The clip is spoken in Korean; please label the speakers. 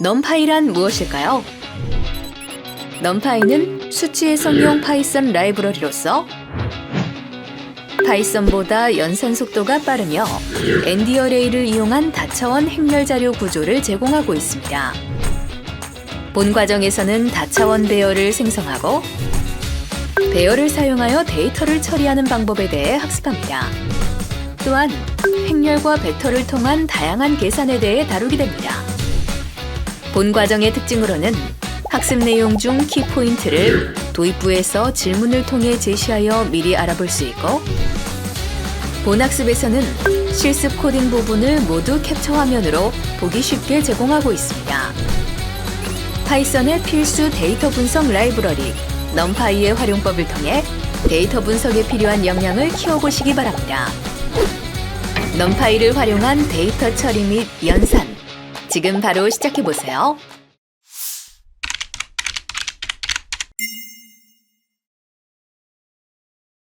Speaker 1: 넘파이란 무엇일까요? 넘파이는 수치 해석용 파이썬 라이브러리로서 파이썬보다 연산 속도가 빠르며 ND 어레이를 이용한 다차원 행렬 자료 구조를 제공하고 있습니다. 본 과정에서는 다차원 배열을 생성하고 배열을 사용하여 데이터를 처리하는 방법에 대해 학습합니다. 또한 행렬과 벡터를 통한 다양한 계산에 대해 다루게 됩니다. 본 과정의 특징으로는 학습 내용 중 키포인트를 도입부에서 질문을 통해 제시하여 미리 알아볼 수 있고 본 학습에서는 실습 코딩 부분을 모두 캡처 화면으로 보기 쉽게 제공하고 있습니다. 파이썬의 필수 데이터 분석 라이브러리 넘파이의 활용법을 통해 데이터 분석에 필요한 역량을 키워보시기 바랍니다. 넘파이를 활용한 데이터 처리 및 연산 지금 바로 시작해 보세요.